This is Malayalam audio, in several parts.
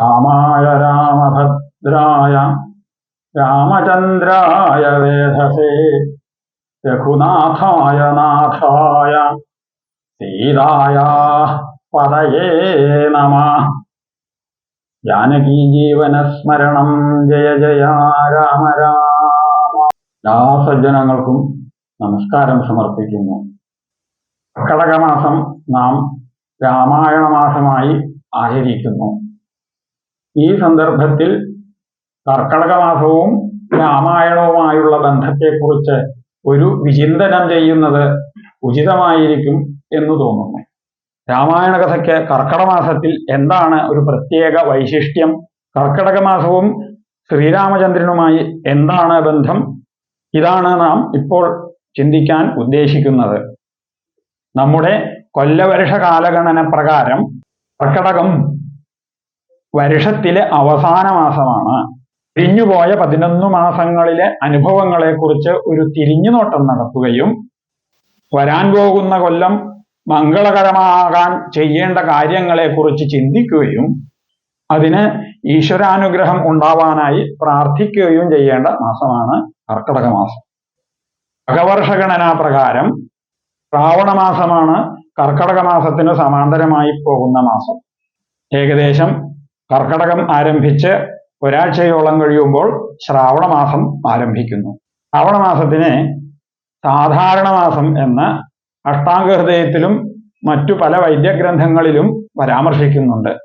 രാമായ രാമഭദ്രായ രാമചന്ദ്രായ വേധസേ രഘുനാഥായ നാഥായ സീതായ പതയേ നമ. ജാനകീ ജീവനസ്മരണം ജയ ജയ രാമ രാമ. എല്ലാ സജ്ജനങ്ങൾക്കും നമസ്കാരം സമർപ്പിക്കുന്നു. കടകമാസം നാം രാമായണ മാസമായി ആചരിക്കുന്നു. ഈ സന്ദർഭത്തിൽ കർക്കടകമാസവും രാമായണവുമായുള്ള ബന്ധത്തെക്കുറിച്ച് ഒരു വിചിന്തനം ചെയ്യുന്നത് ഉചിതമായിരിക്കും എന്ന് തോന്നുന്നു. രാമായണ കഥയ്ക്ക് കർക്കടമാസത്തിൽ എന്താണ് ഒരു പ്രത്യേക വൈശിഷ്ട്യം? കർക്കടകമാസവും ശ്രീരാമചന്ദ്രനുമായി എന്താണ് ബന്ധം? ഇതാണ് നാം ഇപ്പോൾ ചിന്തിക്കാൻ ഉദ്ദേശിക്കുന്നത്. നമ്മുടെ കൊല്ലവർഷ കാലഗണന പ്രകാരം കർക്കടകം വർഷത്തിലെ അവസാന മാസമാണ്. പിരിഞ്ഞുപോയ പതിനൊന്ന് മാസങ്ങളിലെ അനുഭവങ്ങളെക്കുറിച്ച് ഒരു തിരിഞ്ഞുനോട്ടം നടത്തുകയും വരാൻ പോകുന്ന കൊല്ലം മംഗളകരമാകാൻ ചെയ്യേണ്ട കാര്യങ്ങളെക്കുറിച്ച് ചിന്തിക്കുകയും അതിന് ഈശ്വരാനുഗ്രഹം ഉണ്ടാവാനായി പ്രാർത്ഥിക്കുകയും ചെയ്യേണ്ട മാസമാണ് കർക്കടക മാസം അകവർഷഗണനാ പ്രകാരം ശ്രാവണ മാസമാണ് കർക്കടക മാസത്തിന് സമാന്തരമായി പോകുന്ന മാസം. ഏകദേശം കർക്കടകം ആരംഭിച്ച് ഒരാഴ്ചയോളം കഴിയുമ്പോൾ ശ്രാവണ മാസം ആരംഭിക്കുന്നു. ശ്രാവണ മാസത്തിനെ സാധാരണ മാസം എന്ന് അഷ്ടാംഗഹൃദയത്തിലും മറ്റു പല വൈദ്യഗ്രന്ഥങ്ങളിലും പരാമർശിക്കുന്നുണ്ട്.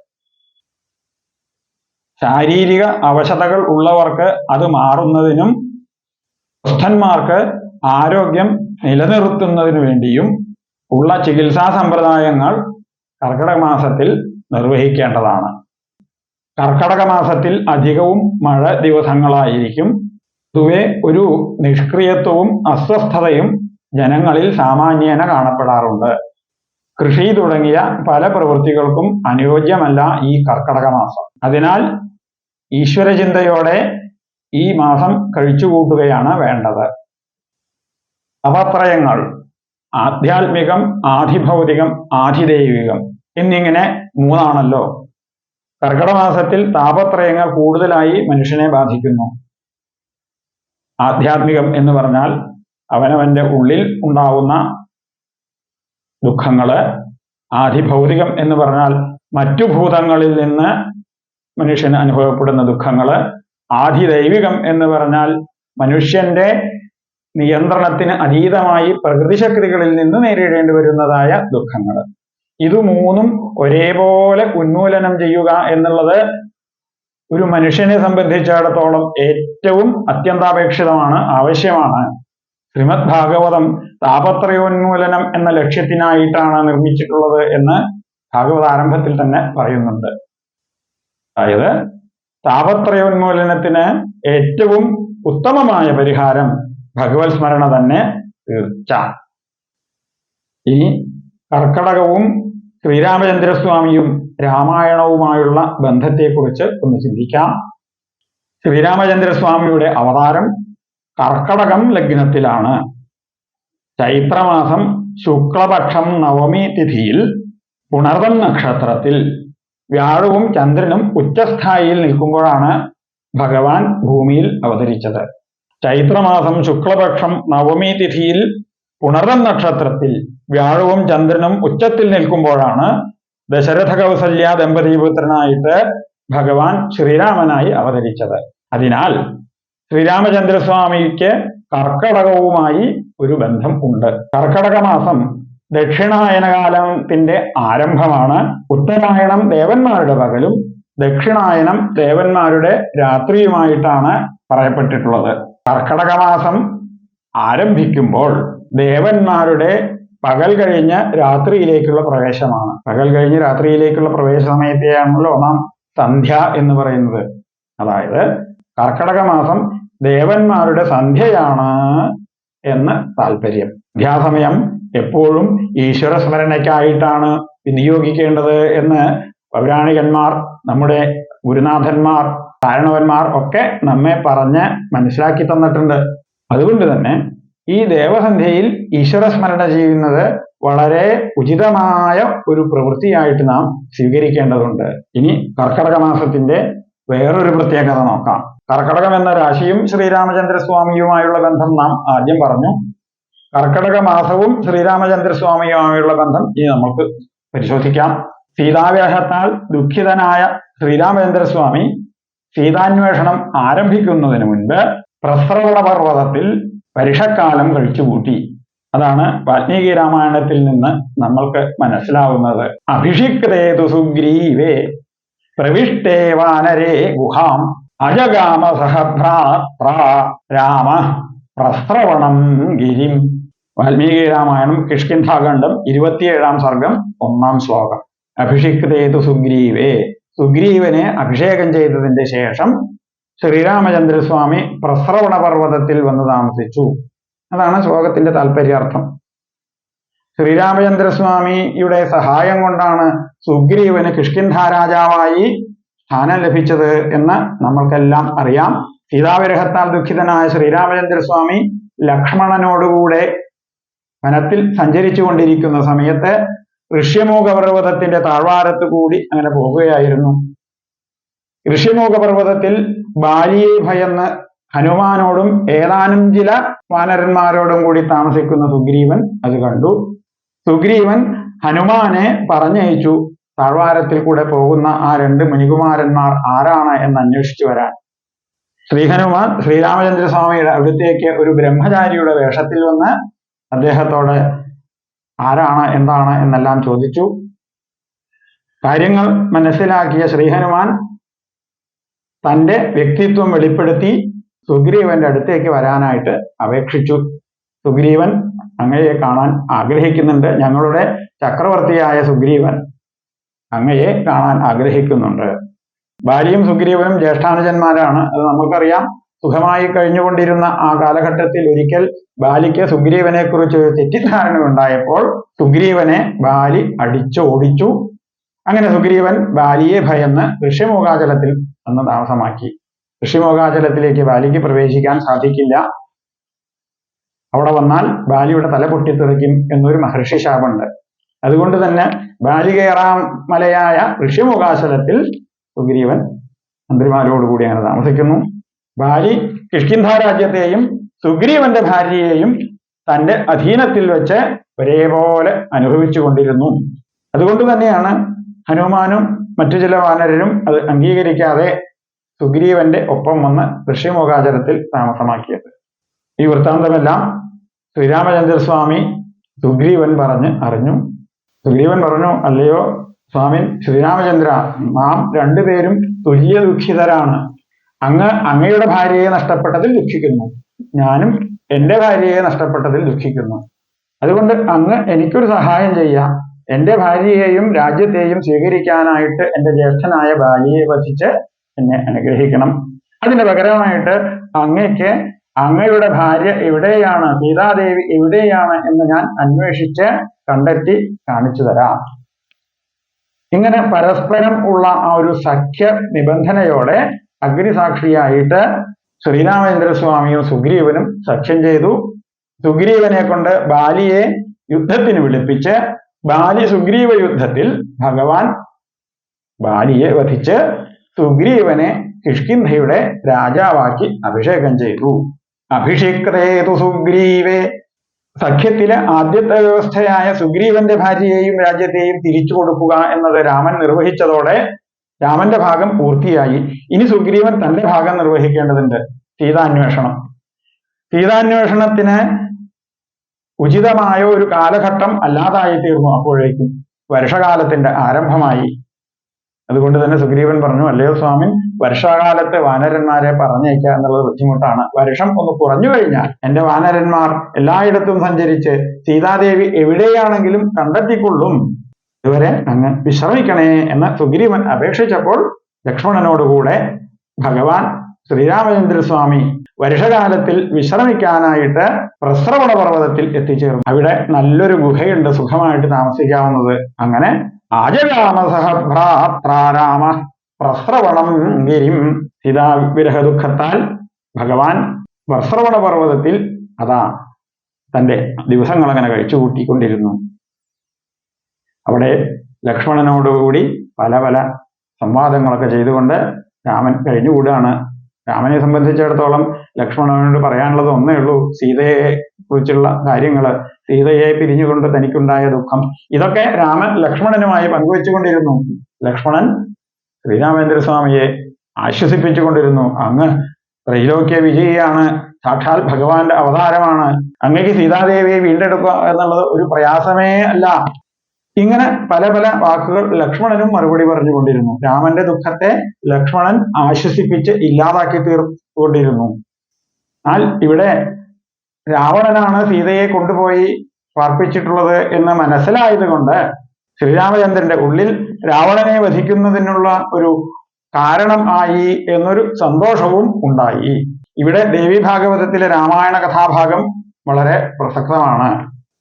ശാരീരിക അവശതകൾ ഉള്ളവർക്ക് അത് മാറുന്നതിനും വൃദ്ധന്മാർക്ക് ആരോഗ്യം നിലനിർത്തുന്നതിനു വേണ്ടിയും ഉള്ള ചികിത്സാ സമ്പ്രദായങ്ങൾ കർക്കിടക മാസത്തിൽ നിർവഹിക്കേണ്ടതാണ്. കർക്കടക മാസത്തിൽ അധികവും മഴ ദിവസങ്ങളായിരിക്കും. പൊതുവെ ഒരു നിഷ്ക്രിയത്വവും അസ്വസ്ഥതയും ജനങ്ങളിൽ സാമാന്യേന കാണപ്പെടാറുണ്ട്. കൃഷി തുടങ്ങിയ പല പ്രവൃത്തികൾക്കും അനുയോജ്യമല്ല ഈ കർക്കടക മാസം. അതിനാൽ ഈശ്വരചിന്തയോടെ ഈ മാസം കഴിച്ചുകൂട്ടുകയാണ് വേണ്ടത്. അവത്രയങ്ങൾ ആധ്യാത്മികം ആധിഭൗതികം ആധിദൈവികം എന്നിങ്ങനെ മൂന്നാണല്ലോ. കർക്കിടമാസത്തിൽ താപത്രയങ്ങൾ കൂടുതലായി മനുഷ്യനെ ബാധിക്കുന്നു. ആധ്യാത്മികം എന്ന് പറഞ്ഞാൽ അവനവന്റെ ഉള്ളിൽ ഉണ്ടാവുന്ന ദുഃഖങ്ങൾ ആധിഭൗതികം എന്ന് പറഞ്ഞാൽ മറ്റു ഭൂതങ്ങളിൽ നിന്ന് മനുഷ്യന് അനുഭവപ്പെടുന്ന ദുഃഖങ്ങൾ ആധിദൈവികം എന്ന് പറഞ്ഞാൽ മനുഷ്യന്റെ നിയന്ത്രണത്തിന് അതീതമായി പ്രകൃതിശക്തികളിൽ നിന്ന് നേരിടേണ്ടി വരുന്നതായ ദുഃഖങ്ങൾ ഇത് മൂന്നും ഒരേപോലെ ഉന്മൂലനം ചെയ്യുക എന്നുള്ളത് ഒരു മനുഷ്യനെ സംബന്ധിച്ചിടത്തോളം ഏറ്റവും അത്യന്താപേക്ഷിതമാണ് ആവശ്യമാണ്. ശ്രീമദ് ഭാഗവതം താപത്രയോന്മൂലനം എന്ന ലക്ഷ്യത്തിനായിട്ടാണ് നിർമ്മിച്ചിട്ടുള്ളത് എന്ന് ഭാഗവത ആരംഭത്തിൽ തന്നെ പറയുന്നുണ്ട്. അതായത് താപത്രയോന്മൂലനത്തിന് ഏറ്റവും ഉത്തമമായ പരിഹാരം ഭഗവത് സ്മരണ തന്നെ തീർച്ച. ഈ കർക്കടകവും ശ്രീരാമചന്ദ്രസ്വാമിയും രാമായണവുമായുള്ള ബന്ധത്തെക്കുറിച്ച് ഒന്ന് ചിന്തിക്കാം. ശ്രീരാമചന്ദ്രസ്വാമിയുടെ അവതാരം കർക്കടകം ലഗ്നത്തിലാണ്. ചൈത്രമാസം ശുക്ലപക്ഷം നവമി തിഥിയിൽ പുണർവൻ നക്ഷത്രത്തിൽ വ്യാഴവും ചന്ദ്രനും ഉച്ചസ്ഥായിയിൽ നിൽക്കുമ്പോഴാണ് ഭഗവാൻ ഭൂമിയിൽ അവതരിച്ചത്. ചൈത്രമാസം ശുക്ലപക്ഷം നവമി തിഥിയിൽ പുണർവൻ നക്ഷത്രത്തിൽ വ്യാഴവും ചന്ദ്രനും ഉച്ചത്തിൽ നിൽക്കുമ്പോഴാണ് ദശരഥ കൗസല്യ ദമ്പതിപുത്രനായിട്ട് ഭഗവാൻ ശ്രീരാമനായി അവതരിച്ചത്. അതിനാൽ ശ്രീരാമചന്ദ്രസ്വാമിക്ക് കർക്കടകവുമായി ഒരു ബന്ധം ഉണ്ട്. കർക്കടക മാസം ദക്ഷിണായന കാലത്തിന്റെ ആരംഭമാണ്. ഉത്തരായണം ദേവന്മാരുടെ പകലും ദക്ഷിണായനം ദേവന്മാരുടെ രാത്രിയുമായിട്ടാണ് പറയപ്പെട്ടിട്ടുള്ളത്. കർക്കടക മാസം ആരംഭിക്കുമ്പോൾ ദേവന്മാരുടെ പകൽ കഴിഞ്ഞ രാത്രിയിലേക്കുള്ള പ്രവേശമാണ്. പകൽ കഴിഞ്ഞ രാത്രിയിലേക്കുള്ള പ്രവേശ സമയത്തെയാണല്ലോ നാം സന്ധ്യ എന്ന് പറയുന്നത്. അതായത് കർക്കടക മാസം ദേവന്മാരുടെ സന്ധ്യയാണ് എന്ന് താല്പര്യം. ധ്യാസമയം എപ്പോഴും ഈശ്വര സ്മരണയ്ക്കായിട്ടാണ് വിനിയോഗിക്കേണ്ടത് എന്ന് പൗരാണികന്മാർ നമ്മുടെ ഗുരുനാഥന്മാർ കാരണവന്മാർ ഒക്കെ നമ്മെ പറഞ്ഞ് മനസ്സിലാക്കി തന്നിട്ടുണ്ട്. അതുകൊണ്ട് തന്നെ ഈ ദേവസന്ധ്യയിൽ ഈശ്വര സ്മരണ ചെയ്യുന്നത് വളരെ ഉചിതമായ ഒരു പ്രവൃത്തിയായിട്ട് നാം സ്വീകരിക്കേണ്ടതുണ്ട്. ഇനി കർക്കടക മാസത്തിന്റെ വേറൊരു പ്രത്യേകത നോക്കാം. കർക്കടകം എന്ന രാശിയും ശ്രീരാമചന്ദ്ര സ്വാമിയുമായുള്ള ബന്ധം നാം ആദ്യം പറഞ്ഞു. കർക്കടക മാസവും ശ്രീരാമചന്ദ്ര സ്വാമിയുമായുള്ള ബന്ധം ഇനി നമുക്ക് പരിശോധിക്കാം. സീതാവ്യാഹത്താൽ ദുഃഖിതനായ ശ്രീരാമചന്ദ്ര സ്വാമി സീതാന്വേഷണം ആരംഭിക്കുന്നതിന് മുൻപ് പ്രസ്രവണ പർവതത്തിൽ പരുഷക്കാലം കഴിച്ചുകൂട്ടി. അതാണ് വാൽമീകി രാമായണത്തിൽ നിന്ന് നമ്മൾക്ക് മനസ്സിലാവുന്നത്. അഭിഷിക്തേതു സുഗ്രീവേ പ്രവിഷ്ടേ വാനരേ ഗുഹാം അജഗാമ സഹഭ്രാത്ര രാമ പ്രസ്രവണം ഗിരിം. വാൽമീകി രാമായണം കിഷ്കിന്ധാഖണ്ഡം ഇരുപത്തിയേഴാം സർഗം ഒന്നാം ശ്ലോകം. അഭിഷിക്തേതു സുഗ്രീവേ സുഗ്രീവനെ അഭിഷേകം ചെയ്തതിന്റെ ശേഷം ശ്രീരാമചന്ദ്രസ്വാമി പ്രസ്രവണ പർവതത്തിൽ വന്ന് താമസിച്ചു. അതാണ് ശ്ലോകത്തിന്റെ താല്പര്യാർത്ഥം ശ്രീരാമചന്ദ്രസ്വാമിയുടെ സഹായം കൊണ്ടാണ് സുഗ്രീവന് കിഷ്കിന്ധ രാജാവായി സ്ഥാനം ലഭിച്ചത് എന്ന് നമ്മൾക്കെല്ലാം അറിയാം. സീതാവിരഹത്താൽ ദുഃഖിതനായ ശ്രീരാമചന്ദ്രസ്വാമി ലക്ഷ്മണനോടുകൂടെ വനത്തിൽ സഞ്ചരിച്ചു കൊണ്ടിരിക്കുന്ന സമയത്ത് ഋഷ്യമൂഖപർവതത്തിന്റെ താഴ്വാരത്ത് കൂടി അങ്ങനെ പോകുകയായിരുന്നു. ഋഷിമുഖ പർവതത്തിൽ ബാലിയെ ഭയന്ന് ഹനുമാനോടും ഏതാനും ചില വാനരന്മാരോടും കൂടി താമസിക്കുന്ന സുഗ്രീവൻ അത് കണ്ടു. സുഗ്രീവൻ ഹനുമാനെ പറഞ്ഞയച്ചു. താഴ്വാരത്തിൽ കൂടെ പോകുന്ന ആ രണ്ട് മുനികുമാരന്മാർ ആരാണ് എന്ന് അന്വേഷിച്ചു വരാൻ. ശ്രീഹനുമാൻ ശ്രീരാമചന്ദ്രസ്വാമിയുടെ അടുത്തേക്ക് ഒരു ബ്രഹ്മചാരിയുടെ വേഷത്തിൽ വന്ന് അദ്ദേഹത്തോട് ആരാണ് എന്താണ് എന്നെല്ലാം ചോദിച്ചു. കാര്യങ്ങൾ മനസ്സിലാക്കിയ ശ്രീഹനുമാൻ തന്റെ വ്യക്തിത്വം വെളിപ്പെടുത്തി സുഗ്രീവന്റെ അടുത്തേക്ക് വരാനായിട്ട് അപേക്ഷിച്ചു. സുഗ്രീവൻ അങ്ങയെ കാണാൻ ആഗ്രഹിക്കുന്നുണ്ട്. ഞങ്ങളുടെ ചക്രവർത്തിയായ സുഗ്രീവൻ അങ്ങയെ കാണാൻ ആഗ്രഹിക്കുന്നുണ്ട്. ഭാര്യയും സുഗ്രീവനും ജ്യേഷ്ഠാനുജന്മാരാണ്. അത് നമുക്കറിയാം. സുഖമായി കഴിഞ്ഞുകൊണ്ടിരുന്ന ആ കാലഘട്ടത്തിൽ ഒരിക്കൽ ബാലിക്ക് സുഗ്രീവനെ കുറിച്ച് ഒരു തെറ്റിദ്ധാരണ ഉണ്ടായപ്പോൾ സുഗ്രീവനെ ബാലി അടിച്ചു ഓടിച്ചു അങ്ങനെ സുഗ്രീവൻ ബാലിയെ ഭയന്ന് ഋഷ്യമുഖാചലത്തിൽ വന്ന് താമസമാക്കി. ഋഷിമോകാചലത്തിലേക്ക് ബാലിക്ക് പ്രവേശിക്കാൻ സാധിക്കില്ല. അവിടെ വന്നാൽ ബാലിയുടെ തല പൊട്ടിത്തെറിക്കും എന്നൊരു മഹർഷി ശാപമുണ്ട്. അതുകൊണ്ട് തന്നെ ബാലികേറാമലയായ ഋഷിമുഖാശലത്തിൽ സുഗ്രീവൻ മന്ത്രിമാരോടുകൂടി അങ്ങനെ താമസിക്കുന്നു. ബാലി കിഷ്കിന്ധ രാജ്യത്തെയും സുഗ്രീവന്റെ ഭാര്യയെയും തന്റെ അധീനത്തിൽ വെച്ച് ഒരേപോലെ അനുഭവിച്ചു കൊണ്ടിരുന്നു അതുകൊണ്ട് തന്നെയാണ് ഹനുമാനും മറ്റു ചില വാനരരും അത് അംഗീകരിക്കാതെ സുഗ്രീവന്റെ ഒപ്പം വന്ന് ഋഷിമുഖാചരത്തിൽ താമസമാക്കിയത്. ഈ വൃത്താന്തമെല്ലാം ശ്രീരാമചന്ദ്രസ്വാമി സുഗ്രീവൻ പറഞ്ഞ് അറിഞ്ഞു. സുഗ്രീവൻ പറഞ്ഞു അല്ലയോ സ്വാമി ശ്രീരാമചന്ദ്ര നാം രണ്ടുപേരും തുല്യ ദുഃഖിതരാണ്. അങ്ങ് അങ്ങയുടെ ഭാര്യയെ നഷ്ടപ്പെട്ടതിൽ ദുഃഖിക്കുന്നു. ഞാനും എന്റെ ഭാര്യയെ നഷ്ടപ്പെട്ടതിൽ ദുഃഖിക്കുന്നു. അതുകൊണ്ട് അങ്ങ് എനിക്കൊരു സഹായം ചെയ്യാം. എന്റെ ഭാര്യയെയും രാജ്യത്തെയും സ്വീകരിക്കാനായിട്ട് എന്റെ ജ്യേഷ്ഠനായ ബാലിയെ വധിച്ച് എന്നെ അനുഗ്രഹിക്കണം. അതിന് പകരമായിട്ട് അങ്ങയ്ക്ക് അങ്ങയുടെ ഭാര്യ എവിടെയാണ് സീതാദേവി എവിടെയാണ് എന്ന് ഞാൻ അന്വേഷിച്ച് കണ്ടെത്തി കാണിച്ചു തരാം. ഇങ്ങനെ പരസ്പരം ഉള്ള ആ ഒരു സഖ്യ നിബന്ധനയോടെ അഗ്നിസാക്ഷിയായിട്ട് ശ്രീരാമചന്ദ്രസ്വാമിയും സുഗ്രീവനും സഖ്യം ചെയ്തു. സുഗ്രീവനെ കൊണ്ട് ബാലിയെ യുദ്ധത്തിന് വിളിപ്പിച്ച് ബാലി സുഗ്രീവ യുദ്ധത്തിൽ ഭഗവാൻ ബാലിയെ വധിച്ച് സുഗ്രീവനെ കിഷ്കിന്ധയുടെ രാജാവാക്കി അഭിഷേകം ചെയ്തു. അഭിഷിക്തേതു സുഗ്രീവേ. സഖ്യത്തിലെ ആദ്യത്തെ വ്യവസ്ഥയായ സുഗ്രീവന്റെ ഭാര്യയെയും രാജ്യത്തെയും തിരിച്ചു കൊടുക്കുക എന്നത് രാമൻ നിർവഹിച്ചതോടെ രാമന്റെ ഭാഗം പൂർത്തിയായി. ഇനി സുഗ്രീവൻ തന്റെ ഭാഗം നിർവഹിക്കേണ്ടതുണ്ട്. സീതാന്വേഷണം. സീതാന്വേഷണത്തിന് ഉചിതമായ ഒരു കാലഘട്ടം അല്ലാതായി തീർന്നു അപ്പോഴേക്കും വർഷകാലത്തിന്റെ ആരംഭമായി. അതുകൊണ്ട് തന്നെ സുഗ്രീവൻ പറഞ്ഞു അല്ലയോ സ്വാമി വർഷകാലത്ത് വാനരന്മാരെ പറഞ്ഞയക്കുക എന്നുള്ളത് ബുദ്ധിമുട്ടാണ്. വർഷം ഒന്ന് കുറഞ്ഞു കഴിഞ്ഞാൽ എന്റെ വാനരന്മാർ എല്ലായിടത്തും സഞ്ചരിച്ച് സീതാദേവി എവിടെയാണെങ്കിലും കണ്ടെത്തിക്കൊള്ളും. ഇതുവരെ അങ്ങ് വിശ്രമിക്കണേ എന്ന് സുഗ്രീവൻ അപേക്ഷിച്ചപ്പോൾ ലക്ഷ്മണനോടുകൂടെ ഭഗവാൻ ശ്രീരാമചന്ദ്രസ്വാമി വർഷകാലത്തിൽ വിശ്രമിക്കാനായിട്ട് പ്രസ്രവണ പർവതത്തിൽ എത്തിച്ചേർന്നു. അവിടെ നല്ലൊരു ഗുഹയുണ്ട് സുഖമായിട്ട് താമസിക്കാവുന്നത്. അങ്ങനെ ആജരാമസഹഭ്രാത്രാരാമ പ്രസ്രവണം ഗിരിം. സീതാവിരഹ ദുഃഖത്താൽ ഭഗവാൻ പ്രസ്രവണ പർവതത്തിൽ അതാ തന്റെ ദിവസങ്ങൾ അങ്ങനെ കഴിച്ചു കൂട്ടിക്കൊണ്ടിരുന്നു അവിടെ ലക്ഷ്മണനോടുകൂടി പല പല സംവാദങ്ങളൊക്കെ ചെയ്തുകൊണ്ട് രാമൻ കഴിഞ്ഞുകൂടാണ്. രാമനെ സംബന്ധിച്ചിടത്തോളം ലക്ഷ്മണനോട് പറയാനുള്ളത് ഒന്നേ ഉള്ളൂ. സീതയെ കുറിച്ചുള്ള കാര്യങ്ങൾ സീതയെ പിരിഞ്ഞുകൊണ്ട് തനിക്കുണ്ടായ ദുഃഖം. ഇതൊക്കെ രാമൻ ലക്ഷ്മണനുമായി പങ്കുവെച്ചുകൊണ്ടിരുന്നു. ലക്ഷ്മണൻ ശ്രീരാമേന്ദ്ര സ്വാമിയെ ആശ്വസിപ്പിച്ചുകൊണ്ടിരുന്നു. അങ്ങ് ത്രൈലോക്യ വിജയിയാണ്. സാക്ഷാൽ ഭഗവാന്റെ അവതാരമാണ്. അങ്ങേക്ക് സീതാദേവിയെ വീണ്ടെടുക്കുക എന്നുള്ളത് ഒരു പ്രയാസമേ അല്ല. ഇങ്ങനെ പല പല വാക്കുകൾ ലക്ഷ്മണനും മറുപടി പറഞ്ഞുകൊണ്ടിരുന്നു. രാമന്റെ ദുഃഖത്തെ ലക്ഷ്മണൻ ആശ്വസിപ്പിച്ച് ഇല്ലാതാക്കി തീർത്തുകൊണ്ടിരുന്നു. എന്നാൽ ഇവിടെ രാവണനാണ് സീതയെ കൊണ്ടുപോയി പാർപ്പിച്ചിട്ടുള്ളത് എന്ന് മനസ്സിലായത് കൊണ്ട് ശ്രീരാമചന്ദ്രന്റെ ഉള്ളിൽ രാവണനെ വധിക്കുന്നതിനുള്ള ഒരു കാരണം ആയി എന്നൊരു സന്തോഷവും ഉണ്ടായി. ഇവിടെ ദേവി ഭാഗവതത്തിലെ രാമായണ കഥാഭാഗം വളരെ പ്രസക്തമാണ്.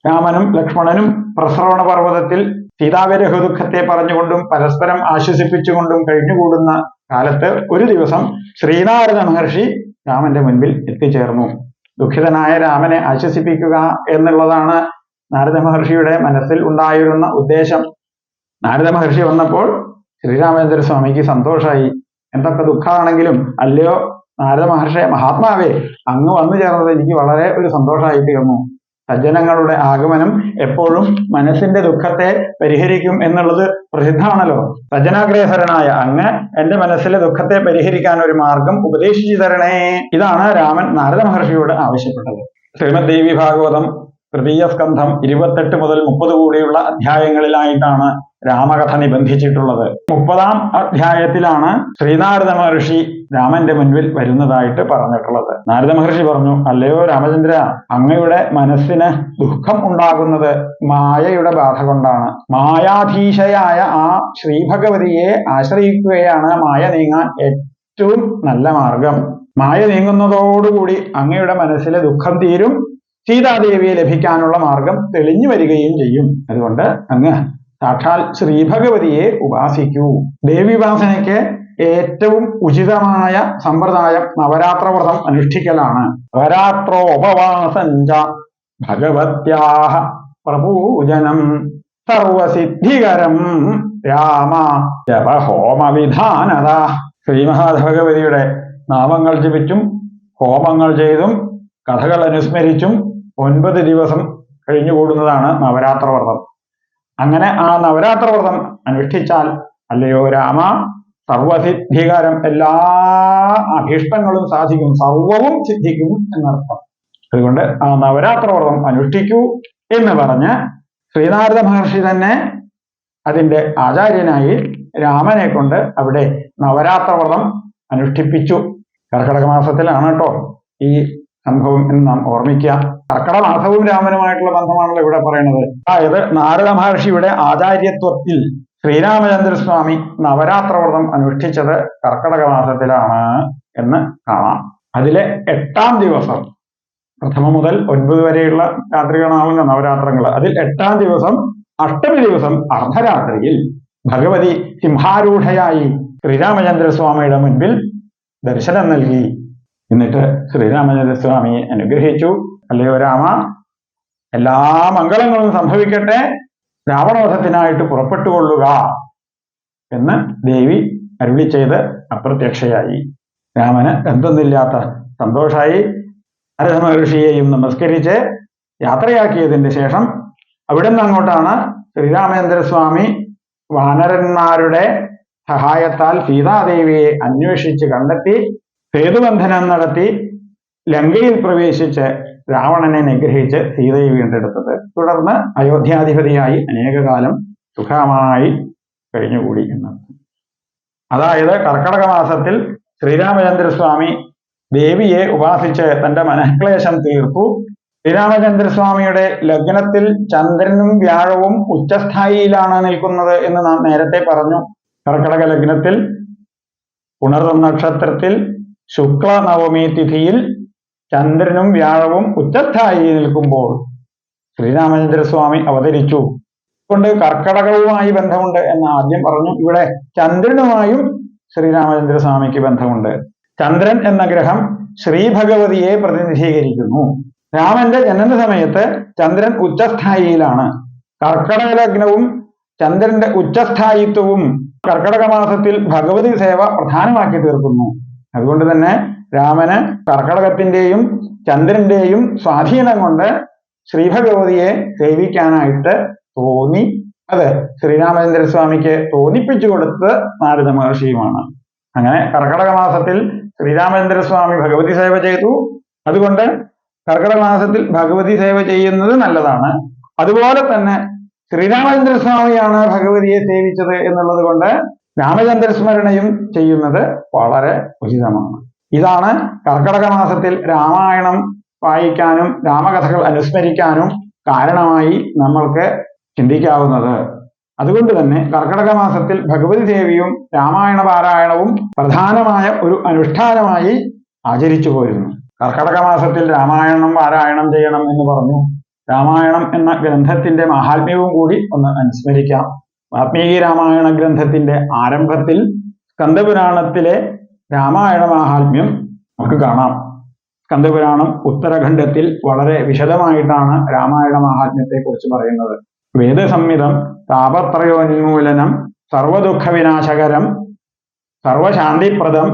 രാമനും ലക്ഷ്മണനും പ്രസ്രവണ പർവതത്തിൽ സീതാവിരഹ ദുഃഖത്തെ പറഞ്ഞുകൊണ്ടും പരസ്പരം ആശ്വസിപ്പിച്ചുകൊണ്ടും കഴിഞ്ഞുകൂടുന്ന കാലത്ത് ഒരു ദിവസം ശ്രീനാരദ മഹർഷി രാമന്റെ മുൻപിൽ എത്തിച്ചേർന്നു. ദുഃഖിതനായ രാമനെ ആശ്വസിപ്പിക്കുക എന്നുള്ളതാണ് നാരദ മഹർഷിയുടെ മനസ്സിൽ ഉണ്ടായിരുന്ന ഉദ്ദേശം. നാരദ മഹർഷി വന്നപ്പോൾ ശ്രീരാമചന്ദ്ര സ്വാമിക്ക് സന്തോഷമായി എന്തൊക്കെ ദുഃഖമാണെങ്കിലും അല്ലയോ നാരദ മഹർഷി മഹാത്മാവേ അങ്ങ് വന്നു ചേർന്നത് എനിക്ക് വളരെ ഒരു സന്തോഷമായി തീർന്നു. സജ്ജനങ്ങളുടെ ആഗമനം എപ്പോഴും മനസ്സിന്റെ ദുഃഖത്തെ പരിഹരിക്കും എന്നുള്ളത് പ്രസിദ്ധമാണല്ലോ. സജ്ജനാഗ്രഹരനായ അങ്ങ് എന്റെ മനസ്സിലെ ദുഃഖത്തെ പരിഹരിക്കാൻ ഒരു മാർഗം ഉപദേശിച്ചു തരണേ. ഇതാണ് രാമൻ നാരദ മഹർഷിയോട് ആവശ്യപ്പെട്ടത്. ശ്രീമദ് ദേവി ഭാഗവതം തൃതീയ സ്കന്ധം ഇരുപത്തെട്ട് മുതൽ മുപ്പത് കൂടിയുള്ള അധ്യായങ്ങളിലായിട്ടാണ് രാമകഥ നിബന്ധിച്ചിട്ടുള്ളത്. മുപ്പതാം അധ്യായത്തിലാണ് ശ്രീനാരദ മഹർഷി രാമന്റെ മുൻപിൽ വരുന്നതായിട്ട് പറഞ്ഞിട്ടുള്ളത്. നാരദ മഹർഷി പറഞ്ഞു അല്ലയോ രാമചന്ദ്ര അങ്ങയുടെ മനസ്സിന് ദുഃഖം ഉണ്ടാകുന്നത് മായയുടെ ബാധ കൊണ്ടാണ്. മായാധീശയായ ആ ശ്രീഭഗവതിയെ ആശ്രയിക്കുകയാണ് മായ നീങ്ങാൻ ഏറ്റവും നല്ല മാർഗം. മായ നീങ്ങുന്നതോടുകൂടി അങ്ങയുടെ മനസ്സിലെ ദുഃഖം തീരും സീതാദേവിയെ ലഭിക്കാനുള്ള മാർഗം തെളിഞ്ഞു വരികയും ചെയ്യും. അതുകൊണ്ട് അങ്ങ് സാക്ഷാൽ ശ്രീഭഗവതിയെ ഉപാസിക്കൂ. ദേവി ദേവീപാസനയ്ക്ക് ഏറ്റവും ഉചിതമായ സമ്പ്രദായം നവരാത്ര വ്രതം അനുഷ്ഠിക്കലാണ് നവരാത്രോപവാസഞ്ച ഭഗവത്യാഹ പ്രപൂജനം സർവസിദ്ധികരം രാമ ജപഹോമവിധാനത. ശ്രീ ശ്രീമഹാഭഗവതിയുടെ നാമങ്ങൾ ജപിച്ചും ഹോമങ്ങൾ ചെയ്തും കഥകൾ അനുസ്മരിച്ചും ഒൻപത് ദിവസം കഴിഞ്ഞുകൂടുന്നതാണ് നവരാത്ര വ്രതം. അങ്ങനെ ആ നവരാത്ര വ്രതം അനുഷ്ഠിച്ചാൽ അല്ലയോ രാമ സർവസിദ്ധികാരം എല്ലാ അഭീഷ്ടങ്ങളും സാധിക്കും സർവവും സിദ്ധിക്കും എന്നർത്ഥം. അതുകൊണ്ട് ആ നവരാത്ര വ്രതം അനുഷ്ഠിക്കൂ എന്ന് പറഞ്ഞ് ശ്രീനാരദ മഹർഷി തന്നെ അതിന്റെ ആചാര്യനായി രാമനെ കൊണ്ട് അവിടെ നവരാത്ര വ്രതം അനുഷ്ഠിപ്പിച്ചു. കർക്കിടക മാസത്തിലാണ് കേട്ടോ ഈ സംഭവം എന്ന് നാം ഓർമ്മിക്കാം കർക്കട മാധവും രാമനുമായിട്ടുള്ള ബന്ധമാണല്ലോ ഇവിടെ പറയുന്നത്. അതായത് നാരദ മഹർഷിയുടെ ആചാര്യത്വത്തിൽ ശ്രീരാമചന്ദ്രസ്വാമി നവരാത്രവ്രതം അനുഷ്ഠിച്ചത് കർക്കടക മാസത്തിലാണ് എന്ന് കാണാം. അതിലെ എട്ടാം ദിവസം പ്രഥമ മുതൽ ഒൻപത് വരെയുള്ള രാത്രികളാണല്ലോ നവരാത്രങ്ങൾ. അതിൽ എട്ടാം ദിവസം അഷ്ടമി ദിവസം അർദ്ധരാത്രിയിൽ ഭഗവതി സിംഹാരൂഢയായി ശ്രീരാമചന്ദ്രസ്വാമിയുടെ മുൻപിൽ ദർശനം നൽകി. എന്നിട്ട് ശ്രീരാമചന്ദ്രസ്വാമിയെ അനുഗ്രഹിച്ചു. അല്ലയോ രാമ? എല്ലാ മംഗളങ്ങളും സംഭവിക്കട്ടെ. രാവണോധത്തിനായിട്ട് പുറപ്പെട്ടുകൊള്ളുക എന്ന് ദേവി അരുളി ചെയ്ത് അപ്രത്യക്ഷയായി. രാമന് എന്തൊന്നില്ലാത്ത സന്തോഷായി. നാരദ മഹർഷിയെയും നമസ്കരിച്ച് യാത്രയാക്കിയതിന് ശേഷം അവിടെ നിന്ന് അങ്ങോട്ടാണ് ശ്രീരാമചന്ദ്രസ്വാമി വാനരന്മാരുടെ സഹായത്താൽ സീതാദേവിയെ അന്വേഷിച്ച് കണ്ടെത്തി സേതുബന്ധനം നടത്തി ലങ്കയിൽ പ്രവേശിച്ച് രാവണനെ നിഗ്രഹിച്ച് സീതയെ വീണ്ടെടുത്തത്. തുടർന്ന് അയോധ്യാധിപതിയായി അനേകകാലം സുഖമായി കഴിഞ്ഞുകൂടി എന്നർത്ഥം അതായത് കർക്കടക മാസത്തിൽ ശ്രീരാമചന്ദ്രസ്വാമി ദേവിയെ ഉപാസിച്ച് തന്റെ മനഃക്ലേശം തീർത്തു. ശ്രീരാമചന്ദ്രസ്വാമിയുടെ ലഗ്നത്തിൽ ചന്ദ്രനും വ്യാഴവും ഉച്ചസ്ഥായിയിലാണ് നിൽക്കുന്നത് എന്ന് നാം നേരത്തെ പറഞ്ഞു. കർക്കടക ലഗ്നത്തിൽ പുണർതം നക്ഷത്രത്തിൽ ശുക്ല നവമി തിഥിയിൽ ചന്ദ്രനും വ്യാഴവും ഉച്ചസ്ഥായി നിൽക്കുമ്പോൾ ശ്രീരാമചന്ദ്രസ്വാമി അവതരിച്ചു. കൊണ്ട് കർക്കടകവുമായി ബന്ധമുണ്ട് എന്ന് ആദ്യം പറഞ്ഞു. ഇവിടെ ചന്ദ്രനുമായും ശ്രീരാമചന്ദ്ര ശ്രീരാമചന്ദ്രസ്വാമിക്ക് ബന്ധമുണ്ട്. ചന്ദ്രൻ എന്ന ഗ്രഹം ശ്രീഭഗവതിയെ പ്രതിനിധീകരിക്കുന്നു. രാമന്റെ ജനന സമയത്ത് ചന്ദ്രൻ ഉച്ചസ്ഥായിയിലാണ്. കർക്കടക ലഗ്നവും ചന്ദ്രന്റെ ഉച്ചസ്ഥായിത്വവും കർക്കടക മാസത്തിൽ ഭഗവതി സേവ പ്രധാനമാക്കി തീർക്കുന്നു. അതുകൊണ്ട് തന്നെ രാമന് കർക്കടകത്തിന്റെയും ചന്ദ്രന്റെയും സ്വാധീനം കൊണ്ട് ശ്രീഭഗവതിയെ സേവിക്കാനായിട്ട് തോന്നി. അത് ശ്രീരാമചന്ദ്ര സ്വാമിക്ക് തോന്നിപ്പിച്ചു കൊടുത്ത് നാരദ മഹർഷിയുമാണ്. അങ്ങനെ കർക്കടക മാസത്തിൽ ശ്രീരാമചന്ദ്ര സ്വാമി ഭഗവതി സേവ ചെയ്തു. അതുകൊണ്ട് കർക്കടക മാസത്തിൽ ഭഗവതി സേവ ചെയ്യുന്നത് നല്ലതാണ്. അതുപോലെ തന്നെ ശ്രീരാമചന്ദ്ര സ്വാമിയാണ് ഭഗവതിയെ സേവിച്ചത് എന്നുള്ളത് കൊണ്ട് രാമചന്ദ്ര സ്മരണയും ചെയ്യുന്നത് വളരെ ഉചിതമാണ്. ഇതാണ് കർക്കടക മാസത്തിൽ രാമായണം വായിക്കാനും രാമകഥകൾ അനുസ്മരിക്കാനും കാരണമായി നമ്മൾക്ക് ചിന്തിക്കാവുന്നത്. അതുകൊണ്ട് തന്നെ കർക്കടക മാസത്തിൽ ഭഗവതി ദേവിയും രാമായണ പാരായണവും പ്രധാനമായ ഒരു അനുഷ്ഠാനമായി ആചരിച്ചു പോരുന്നു. കർക്കടക മാസത്തിൽ രാമായണം പാരായണം ചെയ്യണം എന്ന് പറഞ്ഞു. രാമായണം എന്ന ഗ്രന്ഥത്തിന്റെ മാഹാത്മ്യവും കൂടി ഒന്ന് അനുസ്മരിക്കാം. വാത്മീകി രാമായണ ഗ്രന്ഥത്തിന്റെ ആരംഭത്തിൽ സ്കന്ദപുരാണത്തിലെ രാമായണ മാഹാത്മ്യം നമുക്ക് കാണാം. സ്കന്ദപുരാണം ഉത്തരഖണ്ഡത്തിൽ വളരെ വിശദമായിട്ടാണ് രാമായണ മാഹാത്മ്യത്തെ കുറിച്ച് പറയുന്നത്. വേദസംഹിതം താപത്രയോന്മൂലനം സർവദുഃഖ വിനാശകരം സർവശാന്തിപ്രദം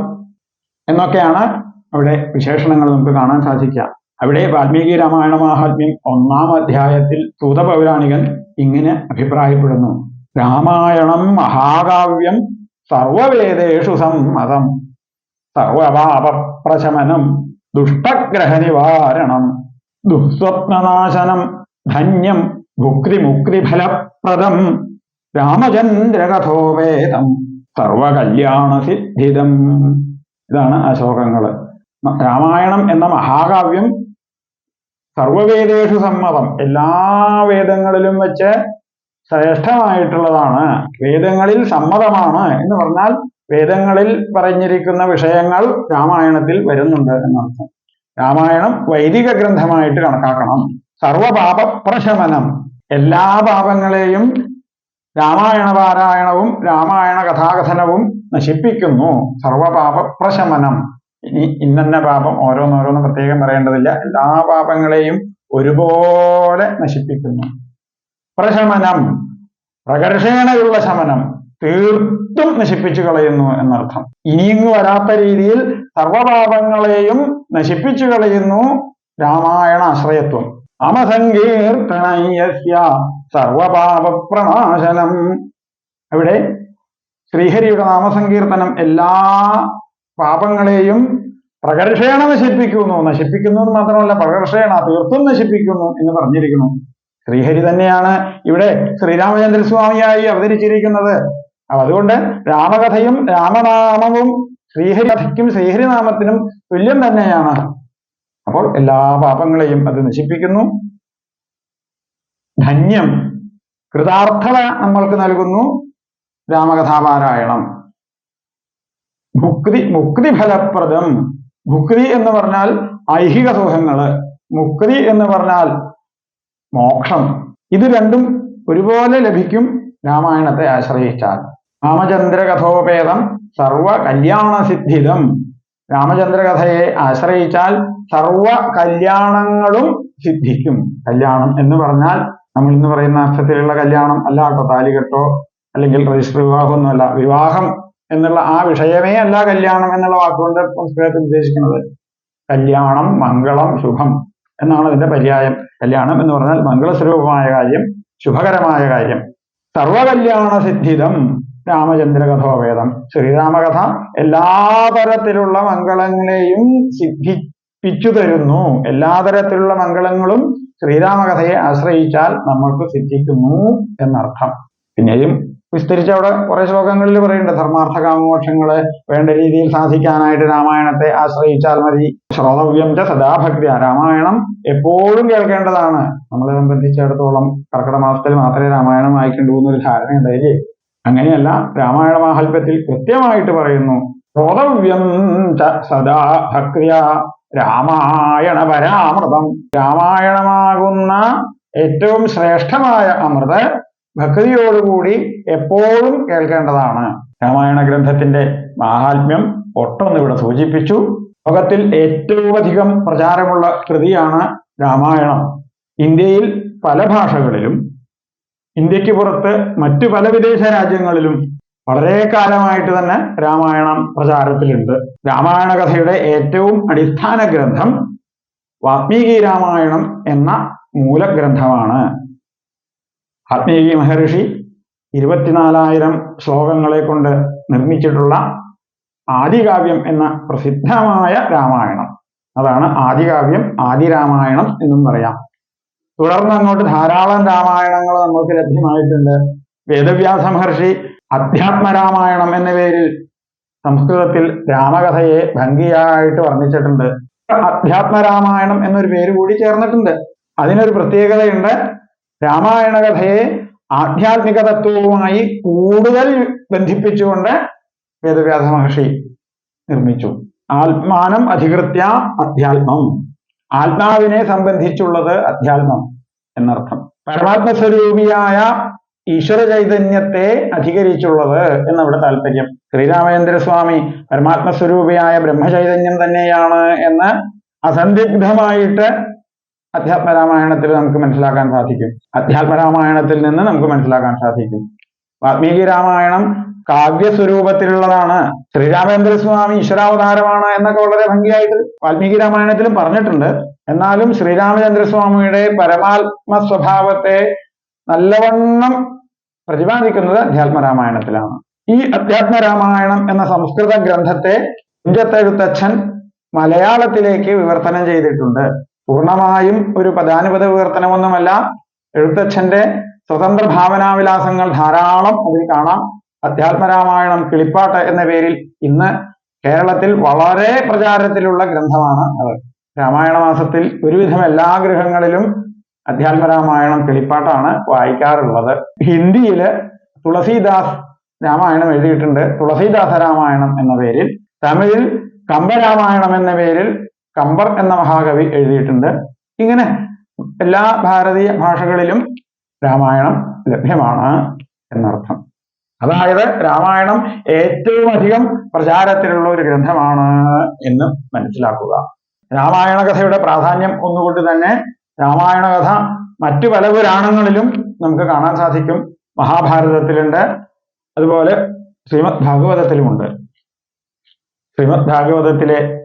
എന്നൊക്കെയാണ് അവിടെ വിശേഷണങ്ങൾ നമുക്ക് കാണാൻ സാധിക്കുക. അവിടെ വാൽമീകി രാമായണ മാഹാത്മ്യം ഒന്നാം അധ്യായത്തിൽ തൂതപൗരാണികൻ ഇങ്ങനെ അഭിപ്രായപ്പെടുന്നു. രാമായണം മഹാകാവ്യം സർവവേദേഷു സമ്മതം. സർവപാപപ്രശമനം ദുഷ്ടഗ്രഹനിവാരണം ദുസ്വപ്നനാശനം ധന്യം ഭുക്തിമുക്തിഫലപ്രദം രാമചന്ദ്രകഥോവേദം സർവകല്യാണസിദ്ധിതം. ഇതാണ് അശോകങ്ങൾ രാമായണം എന്ന മഹാകാവ്യം സർവവേദേഷു സമ്മതം. എല്ലാ വേദങ്ങളിലും വെച്ച് ശ്രേഷ്ഠമായിട്ടുള്ളതാണ്. വേദങ്ങളിൽ സമ്മതമാണ് എന്ന് പറഞ്ഞാൽ വേദങ്ങളിൽ പറഞ്ഞിരിക്കുന്ന വിഷയങ്ങൾ രാമായണത്തിൽ വരുന്നുണ്ട് എന്നർത്ഥം. രാമായണം വൈദിക ഗ്രന്ഥമായിട്ട് കണക്കാക്കണം. സർവപാപ പ്രശമനം എല്ലാ പാപങ്ങളെയും രാമായണ പാരായണവും രാമായണ കഥാകഥനവും നശിപ്പിക്കുന്നു. സർവപാപ പ്രശമനം ഇനി ഇന്നന്ന പാപം ഓരോന്നോരോന്നും പ്രത്യേകം പറയേണ്ടതില്ല. എല്ലാ പാപങ്ങളെയും ഒരുപോലെ നശിപ്പിക്കുന്നു. പ്രശമനം. പ്രകർഷേണയുള്ള ശമനം. തീർത്തും നശിപ്പിച്ചു കളയുന്നു എന്നർത്ഥം. ഇനിയിങ്ങ് വരാത്ത രീതിയിൽ സർവഭാവങ്ങളെയും നശിപ്പിച്ചു കളയുന്നു രാമായണ ആശ്രയത്വം അമസങ്കീർത്തനയ്യ പ്രണാശനം അവിടെ ശ്രീഹരിയുടെ നാമസങ്കീർത്തനം എല്ലാ പാപങ്ങളെയും പ്രകർഷേണ നശിപ്പിക്കുന്നു. നശിപ്പിക്കുന്നു എന്ന് മാത്രമല്ല പ്രകർഷേണ തീർത്തും നശിപ്പിക്കുന്നു എന്ന് പറഞ്ഞിരിക്കുന്നു. ശ്രീഹരി തന്നെയാണ് ഇവിടെ ശ്രീരാമചന്ദ്ര സ്വാമിയായി അവതരിച്ചിരിക്കുന്നത്. അതുകൊണ്ട് രാമകഥയും രാമനാമവും ശ്രീഹരി കഥയ്ക്കും ശ്രീഹരിനാമത്തിനും തുല്യം തന്നെയാണ്. അപ്പോൾ എല്ലാ പാപങ്ങളെയും അത് നശിപ്പിക്കുന്നു. ധന്യം കൃതാർത്ഥത നമ്മൾക്ക് നൽകുന്നു. രാമകഥാപാരായണം. മുക്തി മുക്തി ഫലപ്രദം മുക്തി എന്ന് പറഞ്ഞാൽ ഐഹിക സുഖങ്ങൾ. മുക്തി എന്ന് പറഞ്ഞാൽ മോക്ഷം. ഇത് രണ്ടും ഒരുപോലെ ലഭിക്കും രാമായണത്തെ ആശ്രയിച്ചാൽ. രാമചന്ദ്ര കഥോപേതം സർവ കല്യാണസിദ്ധിതം രാമചന്ദ്ര കഥയെ ആശ്രയിച്ചാൽ സർവ കല്യാണങ്ങളും സിദ്ധിക്കും. കല്യാണം എന്ന് പറഞ്ഞാൽ നമ്മൾ ഇന്ന് പറയുന്ന അർത്ഥത്തിലുള്ള കല്യാണം അല്ല കേട്ടോ താലികെട്ടോ അല്ലെങ്കിൽ രജിസ്റ്റർ വിവാഹമൊന്നുമല്ല. വിവാഹം എന്നുള്ള ആ വിഷയമേ അല്ല കല്യാണം എന്നുള്ള വാക്കുകൊണ്ട് സംസ്കൃതത്തിൽ ഉദ്ദേശിക്കുന്നത്. കല്യാണം മംഗളം ശുഭം. എന്നാണ് അതിന്റെ പര്യായം. കല്യാണം എന്ന് പറഞ്ഞാൽ മംഗളസ്വരൂപമായ കാര്യം ശുഭകരമായ കാര്യം. സർവകല്യാണ സിദ്ധിതം രാമചന്ദ്ര കഥോവേദം ശ്രീരാമകഥ എല്ലാ തരത്തിലുള്ള മംഗളങ്ങളെയും സിദ്ധിപ്പിച്ചു തരുന്നു. എല്ലാ തരത്തിലുള്ള മംഗളങ്ങളും ശ്രീരാമകഥയെ ആശ്രയിച്ചാൽ നമ്മൾക്ക് സിദ്ധിക്കുന്നു എന്നർത്ഥം. പിന്നെയും വിസ്തരിച്ച് അവിടെ കുറെ ശ്ലോകങ്ങളിൽ പറയുന്നുണ്ട്. ധർമാർത്ഥ കാമോക്ഷങ്ങളെ വേണ്ട രീതിയിൽ സാധിക്കാനായിട്ട് രാമായണത്തെ ആശ്രയിച്ചാൽ മതി. ശ്രോതവ്യം ച സദാഭക്തി രാമായണം എപ്പോഴും കേൾക്കേണ്ടതാണ്. നമ്മളെ സംബന്ധിച്ചിടത്തോളം കർക്കിടക മാസത്തിൽ മാത്രമേ രാമായണം വായിക്കേണ്ടൂ എന്നൊരു ധാരണ ഉണ്ടായില്ലേ? അങ്ങനെയല്ല രാമായണ മാഹാത്മ്യത്തിൽ കൃത്യമായിട്ട് പറയുന്നു. ശ്രോതവ്യം ച സദാ ഭക്തിയ രാമായണ പരാമൃതം. രാമായണമാകുന്ന ഏറ്റവും ശ്രേഷ്ഠമായ അമൃത് ഭക്തിയോടുകൂടി എപ്പോഴും കേൾക്കേണ്ടതാണ്. രാമായണ ഗ്രന്ഥത്തിന്റെ മഹാത്മ്യം ഒട്ടൊന്ന് ഇവിടെ സൂചിപ്പിച്ചു. ലോകത്തിൽ ഏറ്റവും അധികം പ്രചാരമുള്ള കൃതിയാണ് രാമായണം. ഇന്ത്യയിൽ പല ഭാഷകളിലും ഇന്ത്യയ്ക്ക് പുറത്ത് മറ്റു പല വിദേശ രാജ്യങ്ങളിലും വളരെ കാലമായിട്ട് തന്നെ രാമായണം പ്രചാരത്തിലുണ്ട്. രാമായണ കഥയുടെ ഏറ്റവും അടിസ്ഥാന ഗ്രന്ഥം വാത്മീകി രാമായണം എന്ന മൂലഗ്രന്ഥമാണ്. വാൽമീകി മഹർഷി ഇരുപത്തിനാലായിരം ശ്ലോകങ്ങളെ കൊണ്ട് നിർമ്മിച്ചിട്ടുള്ള ആദികാവ്യം എന്ന പ്രസിദ്ധമായ രാമായണം. അതാണ് ആദികാവ്യം ആദിരാമായണം എന്നും പറയാം തുടർന്ന് അങ്ങോട്ട് ധാരാളം രാമായണങ്ങൾ നമുക്ക് ലഭ്യമായിട്ടുണ്ട്. വേദവ്യാസ മഹർഷി അധ്യാത്മരാമായണം എന്ന പേരിൽ സംസ്കൃതത്തിൽ രാമകഥയെ ഭംഗിയായിട്ട് വർണിച്ചിട്ടുണ്ട്. അധ്യാത്മരാമായണം എന്നൊരു പേര് കൂടി ചേർന്നിട്ടുണ്ട്. അതിനൊരു പ്രത്യേകതയുണ്ട്. രാമായണ കഥയെ ആധ്യാത്മിക തത്വവുമായി കൂടുതൽ ബന്ധിപ്പിച്ചുകൊണ്ട് വേദവ്യാസ മഹർഷി നിർമ്മിച്ചു. ആത്മാനം അധികൃത്യ അധ്യാത്മം. ആത്മാവിനെ സംബന്ധിച്ചുള്ളത് അധ്യാത്മം എന്നർത്ഥം. പരമാത്മസ്വരൂപിയായ ഈശ്വര ചൈതന്യത്തെ അധികരിച്ചുള്ളത് എന്നവിടെ താല്പര്യം ശ്രീരാമചന്ദ്ര സ്വാമി പരമാത്മസ്വരൂപിയായ ബ്രഹ്മചൈതന്യം തന്നെയാണ് എന്ന് അസന്ദിഗ്ധമായിട്ട് അധ്യാത്മരാമായണത്തിൽ നമുക്ക് മനസ്സിലാക്കാൻ സാധിക്കും. അധ്യാത്മരാമായണത്തിൽ നിന്ന് നമുക്ക് മനസ്സിലാക്കാൻ സാധിക്കും. വാത്മീകി രാമായണം കാവ്യസ്വരൂപത്തിലുള്ളതാണ്. ശ്രീരാമേന്ദ്ര സ്വാമി ഈശ്വരാവതാരമാണ് എന്നൊക്കെ വളരെ ഭംഗിയായിട്ട് വാൽമീകി രാമായണത്തിലും പറഞ്ഞിട്ടുണ്ട്. എന്നാലും ശ്രീരാമചന്ദ്ര സ്വാമിയുടെ പരമാത്മ സ്വഭാവത്തെ നല്ലവണ്ണം പ്രതിപാദിക്കുന്നത് അധ്യാത്മരാമായണത്തിലാണ്. ഈ അധ്യാത്മരാമായണം എന്ന സംസ്കൃത ഗ്രന്ഥത്തെ തുഞ്ചത്തെഴുത്തച്ഛൻ മലയാളത്തിലേക്ക് വിവർത്തനം ചെയ്തിട്ടുണ്ട്. പൂർണമായും ഒരു പദാനുപത വിവർത്തനമൊന്നുമല്ല. എഴുത്തച്ഛന്റെ സ്വതന്ത്ര ഭാവനാവിലാസങ്ങൾ ധാരാളം അതിൽ കാണാം. അധ്യാത്മരാമായണം കിളിപ്പാട്ട് എന്ന പേരിൽ ഇന്ന് കേരളത്തിൽ വളരെ പ്രചാരത്തിലുള്ള ഗ്രന്ഥമാണ് അത്. രാമായണ മാസത്തിൽ ഒരുവിധം എല്ലാ ഗൃഹങ്ങളിലും അധ്യാത്മരാമായണം കിളിപ്പാട്ടാണ് വായിക്കാറുള്ളത്. ഹിന്ദിയിൽ തുളസീദാസ് രാമായണം എഴുതിയിട്ടുണ്ട്. തുളസീദാസ രാമായണം എന്ന പേരിൽ തമിഴിൽ കമ്പരാമായണം എന്ന പേരിൽ കമ്പർ എന്ന മഹാകവി എഴുതിയിട്ടുണ്ട്. ഇങ്ങനെ എല്ലാ ഭാരതീയ ഭാഷകളിലും രാമായണം ലഭ്യമാണ് എന്നർത്ഥം. അതായത് രാമായണം ഏറ്റവും അധികം പ്രചാരത്തിലുള്ള ഒരു ഗ്രന്ഥമാണ് എന്ന് മനസ്സിലാക്കുക. രാമായണ കഥയുടെ പ്രാധാന്യം ഒന്നുകൊണ്ട് തന്നെ രാമായണ കഥ മറ്റു പല പുരാണങ്ങളിലും നമുക്ക് കാണാൻ സാധിക്കും. മഹാഭാരതത്തിലുണ്ട്. അതുപോലെ ശ്രീമദ് ഭാഗവതത്തിലുമുണ്ട്. ശ്രീമദ് ഭാഗവതത്തിലെ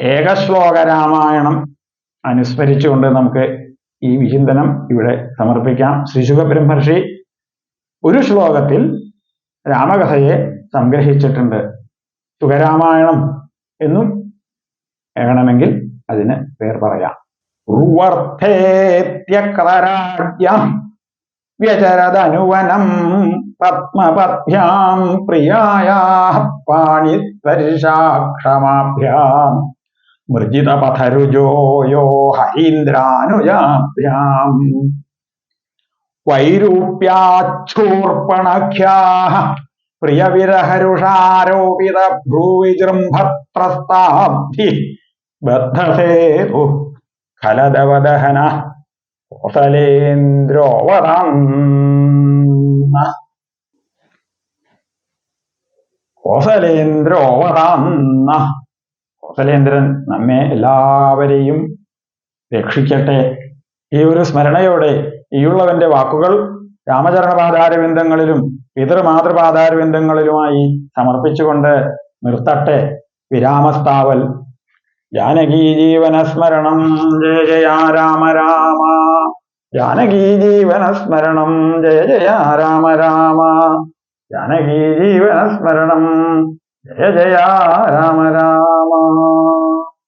ഏകശ്ലോക രാമായണം അനുസ്മരിച്ചുകൊണ്ട് നമുക്ക് ഈ വിചിന്തനം ഇവിടെ സമർപ്പിക്കാം. ശ്രീശുഖ ബ്രഹ്മർഷി ഒരു ശ്ലോകത്തിൽ രാമകഥയെ സംഗ്രഹിച്ചിട്ടുണ്ട്. സുഖരാമായണം എന്നും വേണമെങ്കിൽ അതിന് പേർ പറയാം. ഉർവർത്ഥേത്യക്രരാജ്യം വ്യചരതനുവനം പത്മപദ്ഭ്യാം പ്രിയായ പാണിസ്പർശാക്ഷമാഭ്യാം മൃജിതപഥരുജോ യോ ഹരീന്ദ്രാനുജാഭ്യാം വൈരൂപ്യാച്ഛൂർപ്പണഖ്യാ പ്രിയവിരഹരുഷാരോപിത ഭ്രൂവിജൃംഭത്രസ്താബ്ധി ബദ്ധസേതു ഖലദവദഹന കോസലേന്ദ്രോവതാന്ന കോസലേന്ദ്രോവതാന്ന കോസലേന്ദ്രൻ നമ്മെ എല്ലാവരെയും രക്ഷിക്കട്ടെ. ഈ ഒരു സ്മരണയോടെ ഈയുള്ളവന്റെ വാക്കുകൾ രാമചരണപാതാരവിന്ദങ്ങളിലും പിതൃമാതൃപാതാരവിന്ദങ്ങളിലുമായി സമർപ്പിച്ചുകൊണ്ട് നിർത്തട്ടെ. വിരാമസ്ഥാവൽ. ജാനകീ ജീവനസ്മരണം ജയ ജയ രാമ രാമ. ജാനകീ ജീവനസ്മരണം ജയ ജയ രാമ രാമ. ജാനകീ ജീവനസ്മരണം ജയ ജയ രാമ രാമ